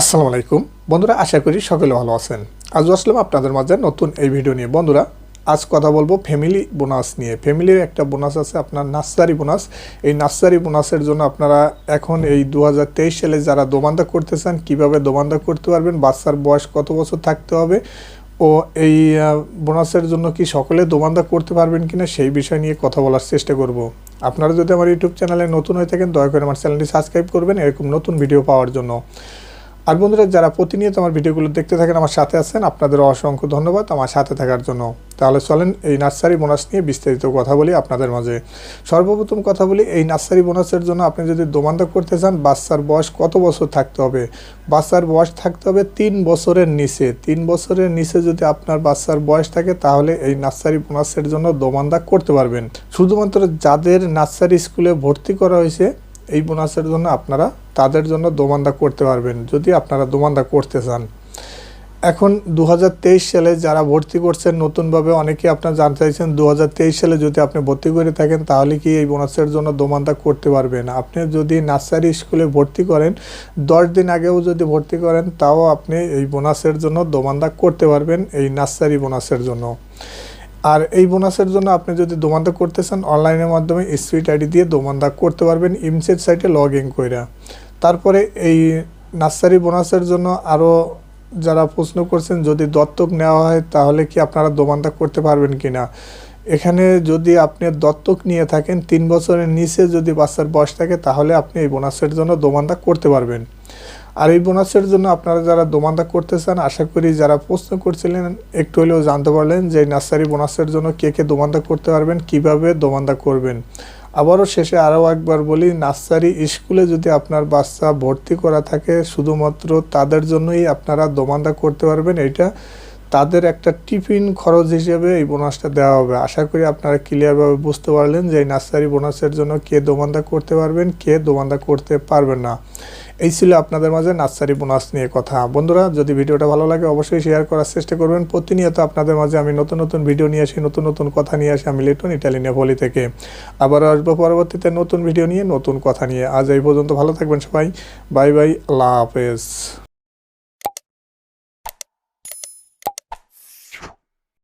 আসসালামু আলাইকুম। বন্ধুরা, আশা করি সকলে ভালো আছেন। আজ আসলাম আপনাদের মাঝে নতুন এই ভিডিও নিয়ে। বন্ধুরা, আজ কথা বলব ফ্যামিলি বোনাস নিয়ে। ফ্যামিলির একটা বোনাস আছে, আপনার নার্সারি বোনাস এই নার্সারি বোনাসের জন্য আপনারা এখন এই দু হাজার তেইশ সালে যারা দোমান্দা করতে চান কীভাবে দোমান্দা করতে পারবেন, বাচ্চার বয়স কত বছর থাকতে হবে, ও এই বোনাসের জন্য কি সকলে দোমান্দা করতে পারবেন কিনা, সেই বিষয় নিয়ে কথা বলার চেষ্টা করব। আপনারা যদি আমার ইউটিউব চ্যানেলে নতুন হয়ে থাকেন, দয়া করে আমার চ্যানেলটি সাবস্ক্রাইব করবেন, এরকম নতুন ভিডিও পাওয়ার জন্য। আর বন্ধুরা, যারা প্রতিনিয়ত আমার ভিডিওগুলো দেখতে থাকেন, আমার সাথে আছেন আপনাদের অসংখ্য ধন্যবাদ আমার সাথে থাকার জন্য। তাহলে চলেন এই নার্সারি বোনাস নিয়ে বিস্তারিত কথা বলি আপনাদের মাঝে। সর্বপ্রথম কথা বলি, এই নার্সারি বোনাসের জন্য আপনি যদি দোমান্দা করতে চান, বাচ্চার বয়স কত বছর থাকতে হবে? বাচ্চার বয়স থাকতে হবে তিন বছরের নিচে। তিন বছরের নিচে যদি আপনার বাচ্চার বয়স থাকে, তাহলে এই নার্সারি বোনাসের জন্য দোমান্দা করতে পারবেন। শুধুমাত্র যাদের নার্সারি স্কুলে ভর্তি করা হয়েছে, এই বোনাসের জন্য আপনারা তাদের জন্য দোমান্দা করতে পারবেন, যদি আপনারা দোমান্দা করতে চান। এখন দু হাজার তেইশ সালে যারা ভর্তি করছেন, নতুনভাবে অনেকে আপনার জানতে চাইছেন দু হাজার তেইশ সালে যদি আপনি ভর্তি করে থাকেন, তাহলে কি এই বোনাসের জন্য দোমান্দা করতে পারবেন? আপনি যদি নার্সারি স্কুলে ভর্তি করেন, দশ দিন আগেও যদি ভর্তি করেন, তাও আপনি এই বোনাসের জন্য দোমান্দা করতে পারবেন, এই নার্সারি বোনাসের জন্য। আর এই বোনাসের জন্য আপনি যদি দোমান্দা করতে চান অনলাইনের মাধ্যমে স্ট্রিট আইডি দিয়ে দোমান্দা করতে পারবেন ইমসেট সাইটে লগ ইন কইরা। তারপরে এই নার্সারি বোনাসের জন্য আরও যারা প্রশ্ন করছেন, যদি দত্তক নেওয়া হয়, তাহলে কি আপনারা দোমান্দা করতে পারবেন কি না এখানে যদি আপনি দত্তক নিয়ে থাকেন, তিন বছরের নিচে যদি বাচ্চার বয়স থাকে, তাহলে আপনি এই বোনাসের জন্য দোমান্দা করতে পারবেন। আর এই বোনাসের জন্য আপনারা যারা দোমান্দা করতে চান, আশা করি যারা প্রশ্ন করছিলেন, একটু হলেও জানতে পারলেন যে নার্সারি বোনাসের জন্য কে কে দোমান্দা করতে পারবেন, কীভাবে দোমান্দা করবেন। আবারও শেষে আরও একবার বলি, নার্সারি স্কুলে যদি আপনার বাচ্চা ভর্তি করা থাকে, শুধুমাত্র তাদের জন্যই আপনারা দোমান্দা করতে পারবেন। এটা তাদের একটা টিফিন খরচ হিসেবে এই বোনাসটা দেওয়া হবে। আশা করি আপনারা ক্লিয়ারভাবে বুঝতে পারলেন যে এই নার্সারি বোনাসের জন্য কে দোমান্দা করতে পারবেন, কে দোমান্দা করতে পারবেন না। এই ছিল আপনাদের মাঝে নার্সারি বোনাস নিয়ে কথা। বন্ধুরা, যদি ভিডিওটা ভালো লাগে, অবশ্যই শেয়ার করার চেষ্টা করবেন। প্রতিনিয়ত আপনাদের মাঝে আমি নতুন নতুন ভিডিও নিয়ে আসি, নতুন নতুন কথা নিয়ে আসি আমি লিটন ইটালিনে ভলি থেকে। আবার আসব পরবর্তীতে নতুন ভিডিও নিয়ে, নতুন কথা নিয়ে। আজ এই পর্যন্ত ভালো থাকবেন সবাই। বাই বাই আল্লাহ হাফেজ।